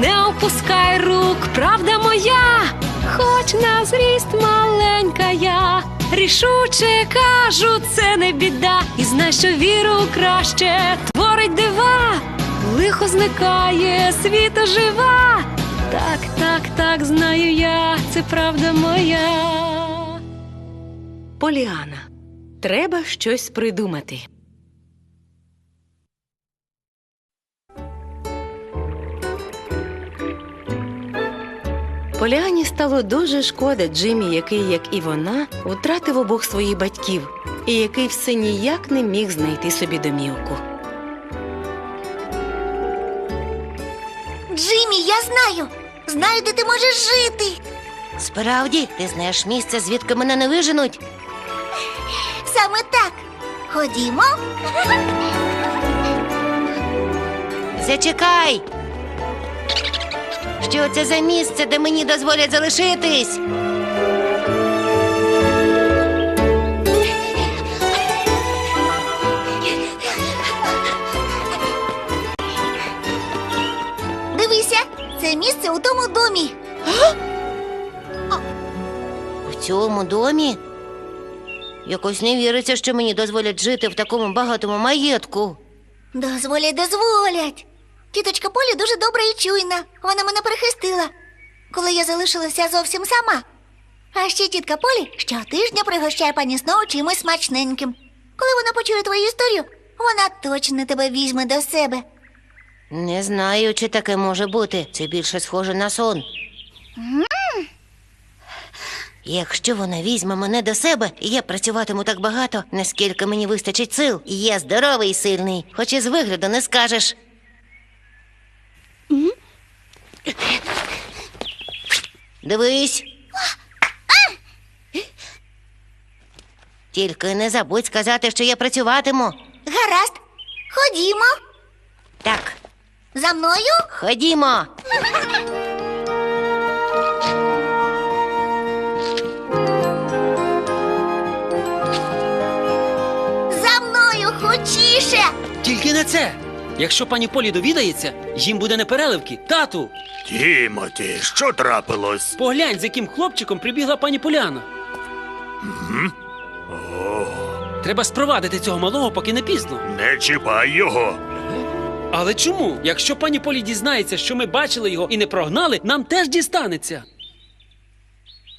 не опускай рук, правда моя, хоч на зріст маленька я, рішуче кажу, це не біда, і знай, що віру краще творить дива, лихо зникає, світ ожива. Так, так, так, знаю я, це правда моя. Поліана. Треба щось придумати. Поліані стало дуже шкода Джиммі, який, як і вона, втратив обох своїх батьків, і який все ніяк не міг знайти собі домівку. Джиммі, я знаю. Знаю, де ти можеш жити. Справді, ти знаєш місце, звідки мене не виженуть? Саме так. Ходімо. Зачекай. Що це за місце, де мені дозволять залишитись? Дивися, це місце у тому домі. У цьому домі? Якось не віриться, що мені дозволять жити в такому багатому маєтку. Дозволять, дозволять. Тіточка Полі дуже добра і чуйна. Вона мене перехистила, коли я залишилася зовсім сама. А ще тітка Полі щотижня пригощає пані Сноу чимось смачненьким. Коли вона почує твою історію, вона точно тебе візьме до себе. Не знаю, чи таке може бути. Це більше схоже на сон. Якщо вона візьме мене до себе, я працюватиму так багато, наскільки мені вистачить сил, я здоровий і сильний, хоч і з вигляду не скажеш. Дивись. Тільки не забудь сказати, що я працюватиму. Гаразд, ходімо. Так, За мною. ходімо. За мною хочіше. Тільки не це. Якщо пані Полі довідається, їм буде непереливки. Тату, Тімоті, що трапилось? поглянь, з яким хлопчиком прибігла пані Поляна. Треба спровадити цього малого, поки не пізно. Не чіпай його. Але чому? Якщо пані Полі дізнається, що ми бачили його і не прогнали, нам теж дістанеться.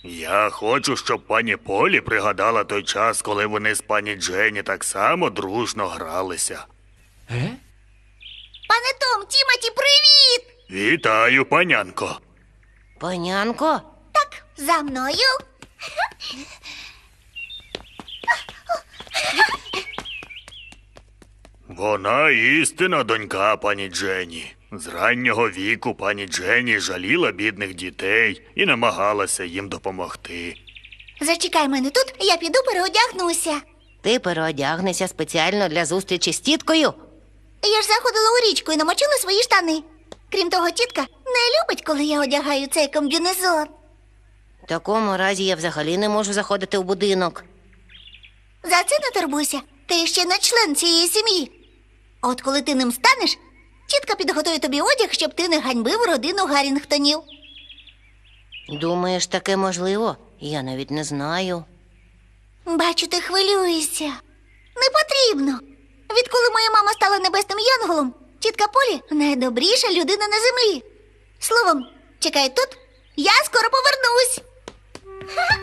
Я хочу, щоб пані Полі пригадала той час, коли вони з пані Дженні так само дружно гралися. Е? Пане Том, Тімоті, привіт! Вітаю, панянко. Панянко? Так, за мною. Вона істина донька пані Дженні. З раннього віку пані Дженні жаліла бідних дітей і намагалася їм допомогти. Зачекай мене тут, я піду переодягнуся. Ти переодягнешся спеціально для зустрічі з тіткою? Я ж заходила у річку і намочила свої штани. Крім того, тітка не любить, коли я одягаю цей комбінезон. В такому разі я взагалі не можу заходити в будинок. За це не турбуйся. Ти ще не член цієї сім'ї. От коли ти ним станеш, тітка підготує тобі одяг, щоб ти не ганьбив родину Гаррінгтонів. Думаєш, таке можливо? Я навіть не знаю. Бачу, ти хвилюєшся. Не потрібно. Відколи моя мама стала небесним янголом, тітка Полі найдобріша людина на землі. Словом, чекай тут, я скоро повернусь. Ха-ха.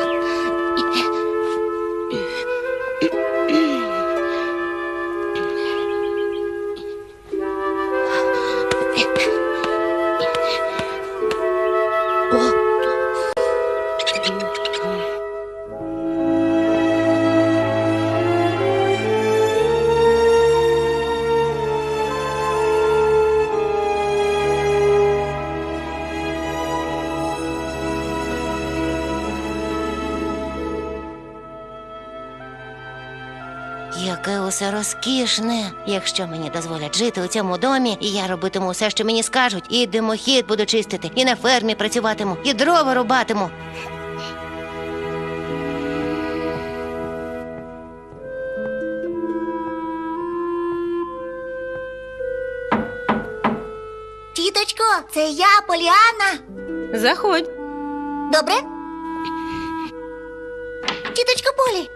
Яке усе розкішне. Якщо мені дозволять жити у цьому домі, і я робитиму все, що мені скажуть, і димохід буду чистити, і на фермі працюватиму, і дрова рубатиму. Тіточко, це я, Поліана. Заходь. Добре? Тіточко Полі.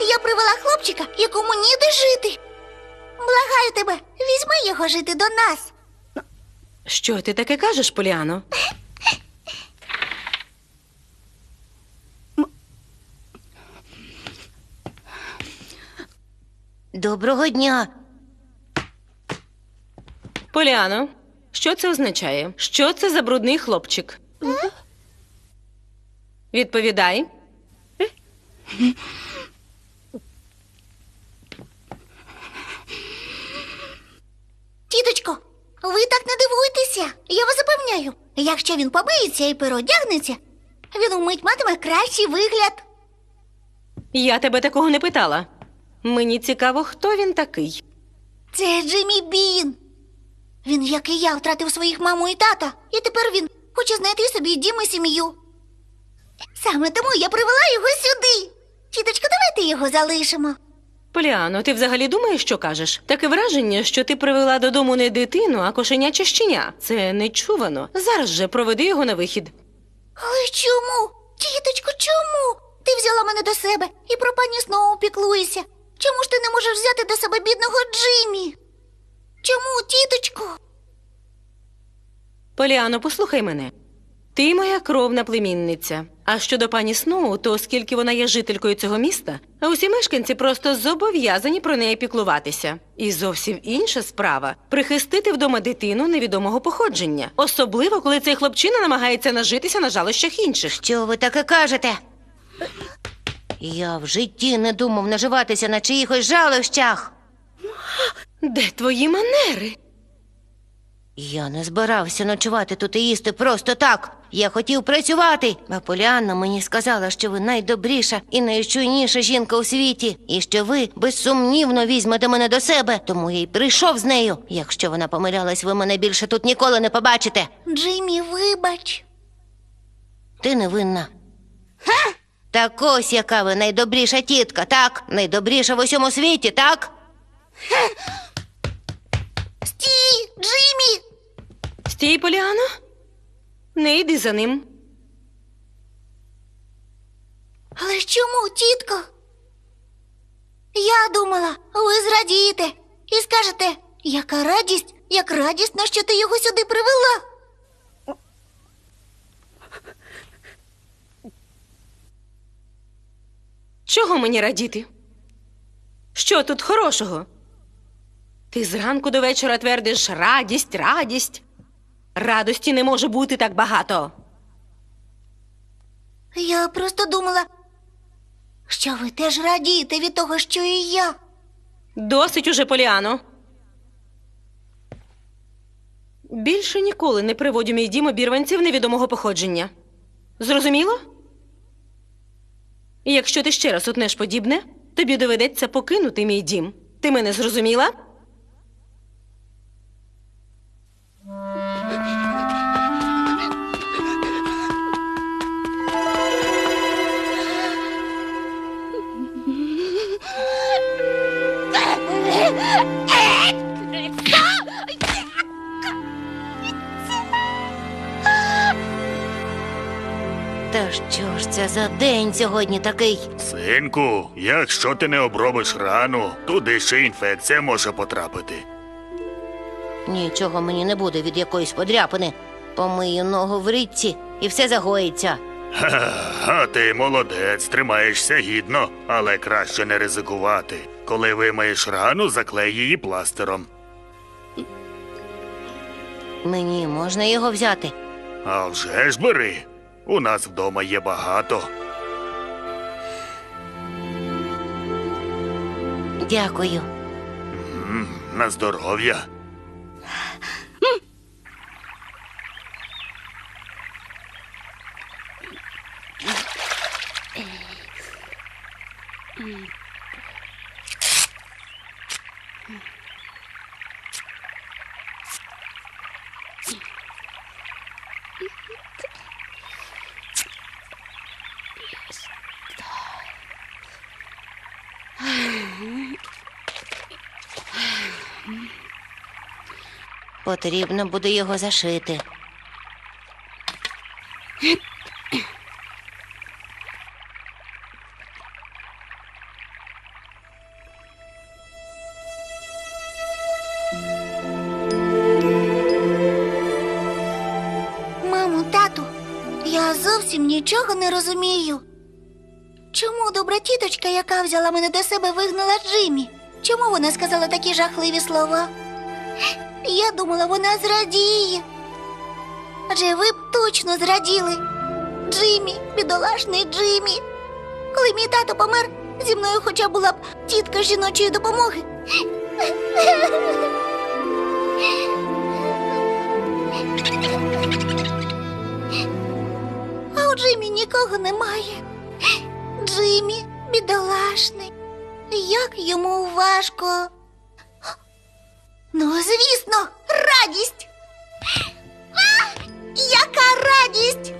Я привела хлопчика, якому ніде жити. Благаю тебе, візьми його жити до нас. Що ти таке кажеш, Поліано? Доброго дня. Поліано, що це означає? Що це за брудний хлопчик? Відповідай. Тіточко, ви так не дивуйтеся. Я вас запевняю, якщо він помиється і переодягнеться, він умить матиме кращий вигляд. Я тебе такого не питала. Мені цікаво, хто він такий. Це Джиммі Бін. Він, як і я, втратив своїх маму і тата, і тепер він хоче знайти собі дім і сім'ю. Саме тому я привела його сюди. Тіточко, давайте його залишимо. Поліано, ти взагалі думаєш, що кажеш? Таке враження, що ти привела додому не дитину, а кошеня чи щеня. Це нечувано. Зараз же проведи його на вихід. Але чому? Тіточко, чому? Ти взяла мене до себе і про пані Сноу піклуєшся. Чому ж ти не можеш взяти до себе бідного Джиммі? Чому, тіточко? Поліано, послухай мене. Ти моя кровна племінниця. А щодо пані Сноу, то оскільки вона є жителькою цього міста, а усі мешканці просто зобов'язані про неї піклуватися. І зовсім інша справа прихистити вдома дитину невідомого походження, особливо коли цей хлопчина намагається нажитися на жалощах інших. Що ви таке кажете? Я в житті не думав наживатися на чиїхось жалощах. Де твої манери? Я не збирався ночувати тут і їсти просто так. Я хотів працювати. А Поліанна мені сказала, що ви найдобріша і найчуйніша жінка у світі, і що ви безсумнівно візьмете мене до себе, тому я й прийшов з нею. Якщо вона помилялась, ви мене більше тут ніколи не побачите. Джиммі, вибач. Ти невинна. Так ось яка ви найдобріша тітка, так? Найдобріша в усьому світі, так? Стій, Джиммі! Стій, Поліано. Не йди за ним. Але чому, тітко? Я думала, ви зрадієте і скажете, яка радість, як радісно, що ти його сюди привела. Чого мені радіти? Що тут хорошого? Ти зранку до вечора твердиш радість, радість. Радості не може бути так багато. Я просто думала, що ви теж радієте від того, що і я. Досить уже, Поліано. Більше ніколи не приводю мій дім обірванців невідомого походження. Зрозуміло? І якщо ти ще раз утнеш подібне, тобі доведеться покинути мій дім. Ти мене зрозуміла? Та що ж це за день сьогодні такий? Синку, якщо ти не обробиш рану, туди ще інфекція може потрапити. Нічого мені не буде від якоїсь подряпини. Помию ногу в річці і все загоїться. Ха, а ти молодець, тримаєшся гідно, але краще не ризикувати. Коли вимаєш рану, заклей її пластером. Мені можна його взяти. А вже ж бери. У нас вдома є багато. Дякую. М, На здоров'я. Потрібно буде його зашити. Мамо, тату, я зовсім нічого не розумію. Чому добра тіточка, яка взяла мене до себе, вигнала Джиммі? Чому вона сказала такі жахливі слова? Я думала, вона зрадіє. Адже ви б точно зраділи. Джиммі, бідолашний Джиммі. Коли мій тато помер, зі мною хоча була б тітка жіночої допомоги. Як йому важко. Ну, звісно, радість. Яка радість!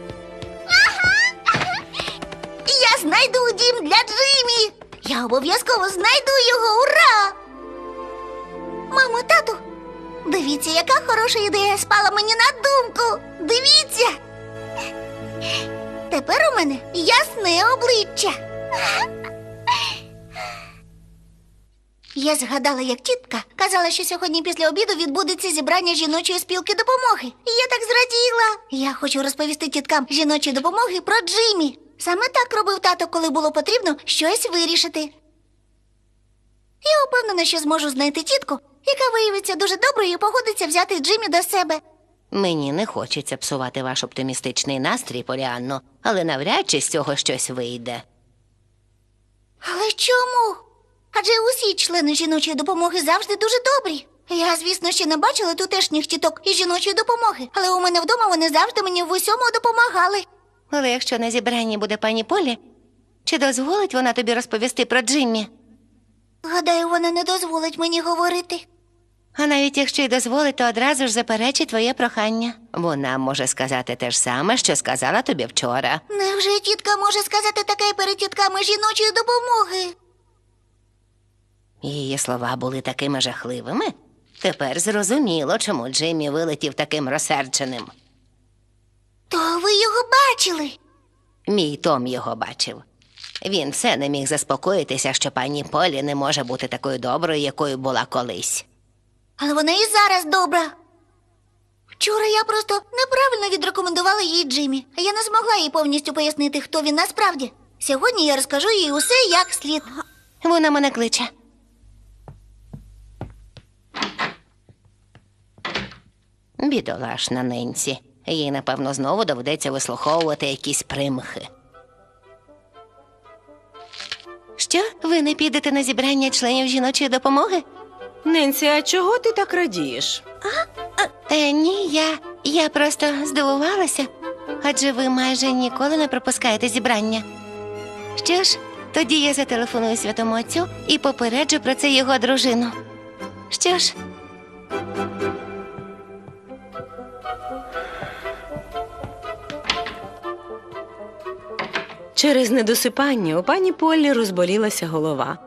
Я знайду дім для Джиммі. Я обов'язково знайду його. Ура! Мамо, тату, дивіться, яка хороша ідея спала мені на думку. Дивіться. Тепер у мене ясне обличчя. Я згадала, як тітка казала, що сьогодні після обіду відбудеться зібрання жіночої спілки допомоги. І я так зраділа. Я хочу розповісти тіткам жіночої допомоги про Джиммі. Саме так робив тато, коли було потрібно щось вирішити. Я упевнена, що зможу знайти тітку, яка виявиться дуже доброю і погодиться взяти Джиммі до себе. Мені не хочеться псувати ваш оптимістичний настрій, Поліанно, але навряд чи з цього щось вийде. Але чому? Адже усі члени жіночої допомоги завжди дуже добрі. Я, звісно, ще не бачила тутешніх тіток із жіночої допомоги, але у мене вдома вони завжди мені в усьому допомагали. Але якщо на зібранні буде пані Полі, чи дозволить вона тобі розповісти про Джиммі? Гадаю, вона не дозволить мені говорити. А навіть якщо й дозволить, то одразу ж заперечить твоє прохання. Вона може сказати те ж саме, що сказала тобі вчора. Невже тітка може сказати таке перед тітками жіночої допомоги? Її слова були такими жахливими. Тепер зрозуміло, чому Джиммі вилетів таким розсердженим. То ви його бачили? Мій Том його бачив. Він все не міг заспокоїтися, що пані Полі не може бути такою доброю, якою була колись. Але вона і зараз добра. Вчора я просто неправильно відрекомендувала їй Джиммі, а я не змогла їй повністю пояснити, хто він насправді. Сьогодні я розкажу їй усе як слід. Вона мене кличе. Бідолашна Ненсі. Їй, напевно, знову доведеться вислуховувати якісь примхи. Що, ви не підете на зібрання членів жіночої допомоги? Ненсі, а чого ти так радієш? Е, ні, я. Я просто здивувалася. Адже ви майже ніколи не пропускаєте зібрання. Що ж, тоді я зателефоную святому отцю і попереджу про це його дружину. Що ж, Через недосипання у пані Поллі розболілася голова.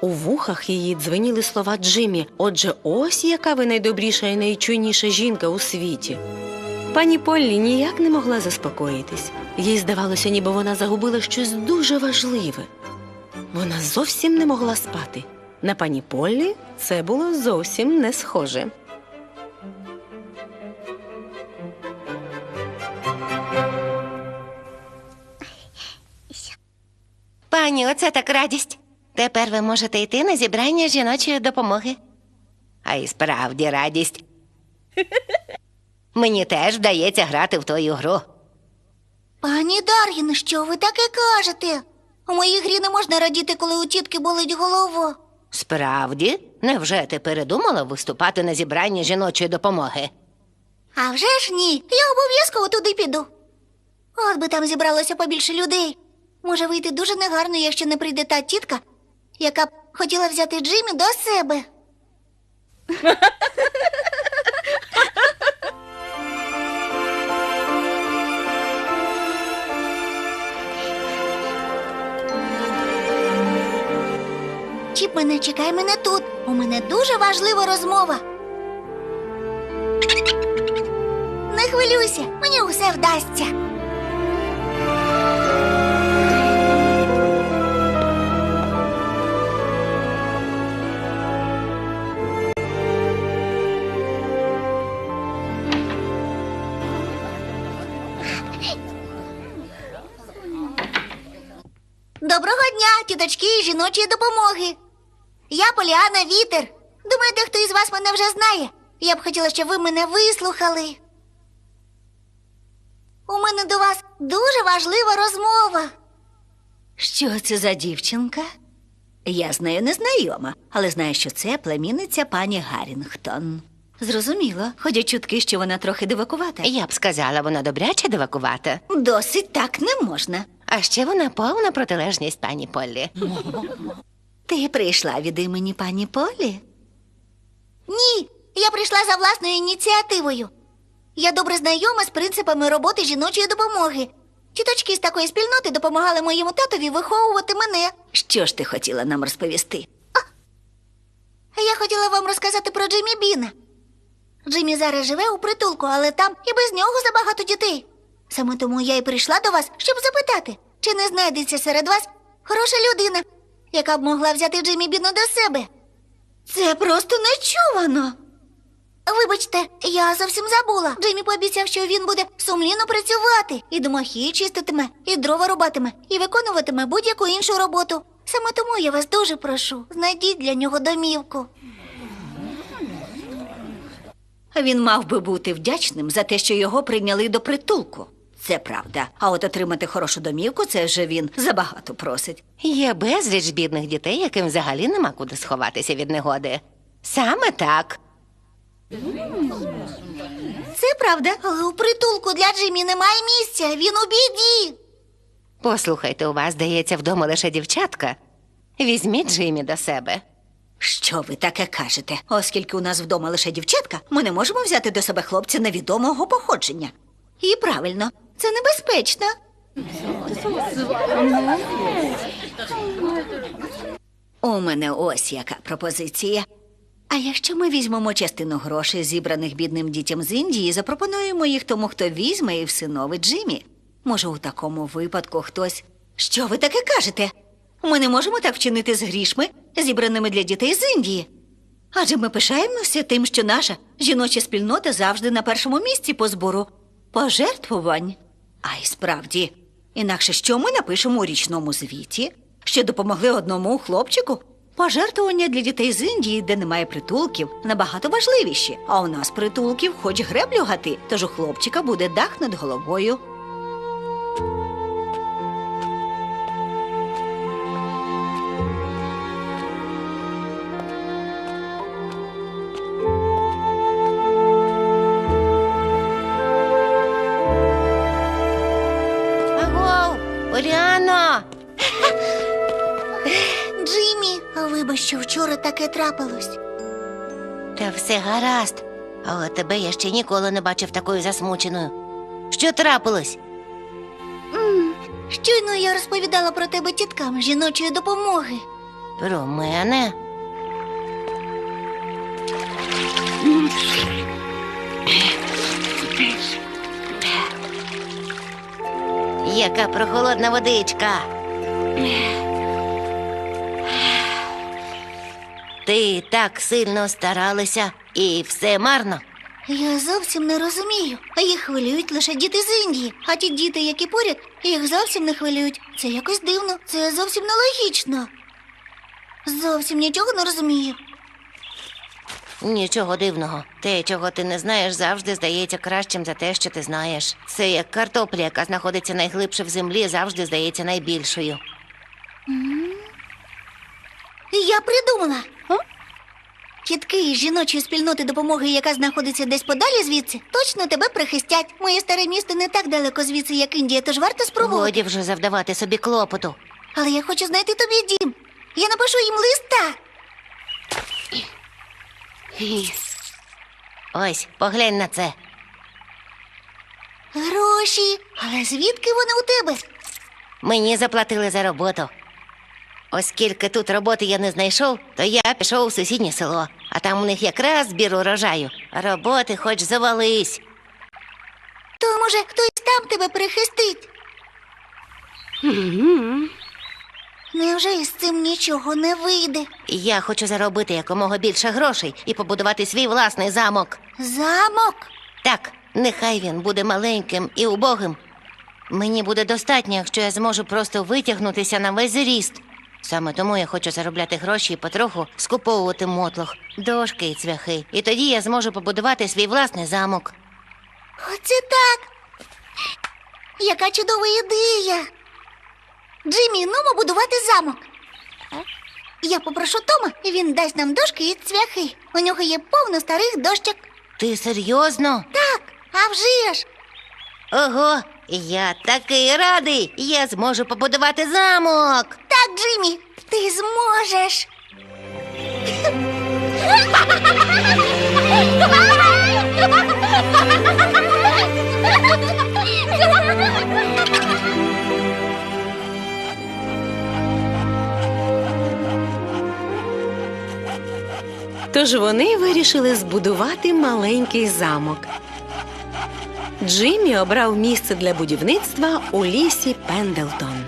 У вухах її дзвеніли слова Джиммі. Отже, ось яка ви найдобріша і найчуйніша жінка у світі. Пані Поллі ніяк не могла заспокоїтись. Їй здавалося, ніби вона загубила щось дуже важливе. Вона зовсім не могла спати. На пані Поллі це було зовсім не схоже. Пані, оце так радість. Тепер ви можете йти на зібрання жіночої допомоги. А і справді радість. Мені теж вдається грати в твою гру. Пані Дар'їн, що ви таке кажете? У моїй грі не можна радіти, коли у тітки болить голова. Справді, невже ти передумала виступати на зібранні жіночої допомоги? А вже ж ні, я обов'язково туди піду. От би там зібралося побільше людей. Може вийти дуже негарно, якщо не прийде та тітка, яка б хотіла взяти Джиммі до себе. Чіп мене чекай мене тут. У мене дуже важлива розмова. Не хвилюйся, мені усе вдасться. І жіночої допомоги. Я Поліана Вітер. Думаю, дехто із вас мене вже знає. Я б хотіла, щоб ви мене вислухали. У мене до вас дуже важлива розмова. Що це за дівчинка? Я з нею не знайома, але знаю, що це племінниця пані Гаррінгтон. Зрозуміло, ходять чутки, що вона трохи дивакувата. Я б сказала, вона добряче дивакувата. Досить так не можна. А ще вона повна протилежність пані Поллі. Ти прийшла від імені пані Полі? Ні, я прийшла за власною ініціативою. Я добре знайома з принципами роботи жіночої допомоги. Тіточки з такої спільноти допомагали моєму татові виховувати мене. Що ж ти хотіла нам розповісти? А я хотіла вам розказати про Джиммі Біна. Джиммі зараз живе у притулку, але там і без нього забагато дітей. Саме тому я й прийшла до вас, щоб запитати, чи не знайдеться серед вас хороша людина, яка б могла взяти Джиммі Біна до себе. Це просто нечувано. Вибачте, я зовсім забула. Джиммі пообіцяв, що він буде сумлінно працювати, і домахи чиститиме, і дрова рубатиме, і виконуватиме будь-яку іншу роботу. Саме тому я вас дуже прошу, знайдіть для нього домівку. Він мав би бути вдячним за те, що його прийняли до притулку. Це правда. А от отримати хорошу домівку це вже він забагато просить. Є безліч бідних дітей, яким взагалі нема куди сховатися від негоди. Саме так. Це правда, але у притулку для Джиммі немає місця. Він у біді. Послухайте, у вас, здається, вдома лише дівчатка. Візьміть Джиммі до себе. Що ви таке кажете? Оскільки у нас вдома лише дівчатка, ми не можемо взяти до себе хлопця невідомого походження. І правильно, це небезпечно. У мене ось яка пропозиція. А якщо ми візьмемо частину грошей, зібраних бідним дітям з Індії, запропонуємо їх тому, хто візьме і всиновить Джиммі? Може, у такому випадку хтось. Що ви таке кажете? Ми не можемо так вчинити з грішми, зібраними для дітей з Індії. Адже ми пишаємося тим, що наша жіноча спільнота завжди на першому місці по збору пожертвувань. А й справді, інакше що ми напишемо у річному звіті, що допомогли одному хлопчику? Пожертвування для дітей з Індії, де немає притулків, набагато важливіші. А у нас притулків хоч греблю гати, тож у хлопчика буде дах над головою. А що вчора таке трапилось. Та все гаразд. Але тебе я ще ніколи не бачив такою засмученою. Що трапилось? Щойно я розповідала про тебе тіткам жіночої допомоги. Про мене? Яка прохолодна водичка. Ти так сильно старалася, і все марно. Я зовсім не розумію. А їх хвилюють лише діти з Індії. А ті діти, які поряд, їх зовсім не хвилюють. Це якось дивно, це зовсім нелогічно. Зовсім нічого не розумію. Нічого дивного. Те, чого ти не знаєш, завжди здається кращим за те, що ти знаєш. Це як картопля, яка знаходиться найглибше в землі, завжди здається найбільшою. Я придумала. Тітки із жіночої спільноти допомоги, яка знаходиться десь подалі звідси, точно тебе прихистять. Моє старе місто не так далеко звідси, як Індія, тож варто спробувати. Годі вже завдавати собі клопоту. Але я хочу знайти тобі дім. Я напишу їм листа. Ось, поглянь на це. Гроші. Але звідки вони у тебе? Мені заплатили за роботу. Оскільки тут роботи я не знайшов, то я пішов у сусіднє село, а там у них якраз збір урожаю. Роботи хоч завались. То, може, хтось там тебе перехистить? Невже із цим нічого не вийде? Я хочу заробити якомога більше грошей і побудувати свій власний замок. Замок? Так, нехай він буде маленьким і убогим. Мені буде достатньо, якщо я зможу просто витягнутися на весь зріст. Саме тому я хочу заробляти гроші і потроху скуповувати мотлох, дошки і цвяхи. І тоді я зможу побудувати свій власний замок. Оце так. Яка чудова ідея. Джиммі, нумо будувати замок. Я попрошу Тома, і він дасть нам дошки і цвяхи. У нього є повно старих дощок. Ти серйозно? Так, а вже ж. Ого, я такий радий! Я зможу побудувати замок. Так, Джиммі, ти зможеш. Тож вони вирішили збудувати маленький замок. Джиммі обрав місце для будівництва у лісі Пендлтон.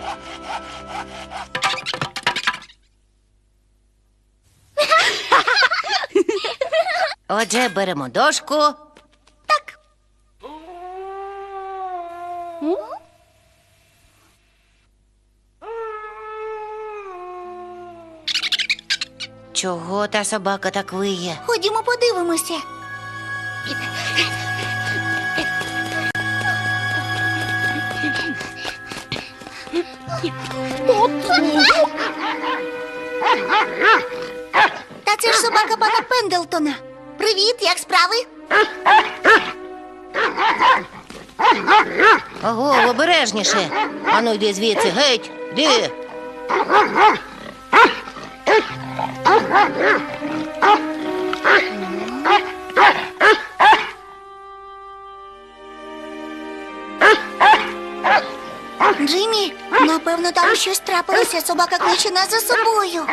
Отже, беремо дошку. Так. Чого та собака так виє? Ходімо подивимося. Та це ж собака пана Пендлтона. Привіт, як справи? Ого, обережніше. Ану йди звідси, геть, йди. Напевно, там щось трапилося. Собака кличе нас за собою.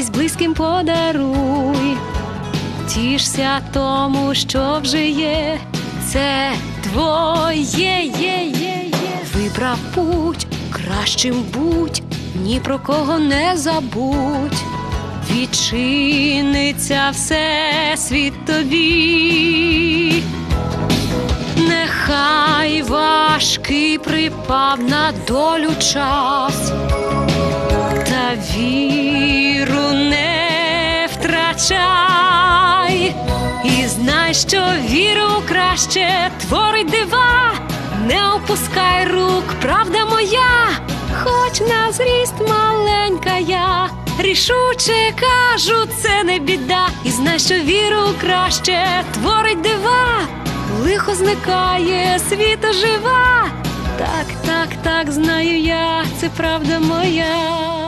Радість близьким подаруй. Тішся тому, що вже є, це твоє є, є, є. Вибрав путь, кращим будь, ні про кого не забудь. Відчиниться все світ тобі. Нехай важкий припав на долю час, та віру не втрачай, і знай, що віру краще творить дива, не опускай рук, правда моя, хоч на зріст маленька я. Рішуче кажу, це не біда, і знай, що віру краще творить дива, лихо зникає, світ ожива. Так, так, так, знаю я, це правда моя.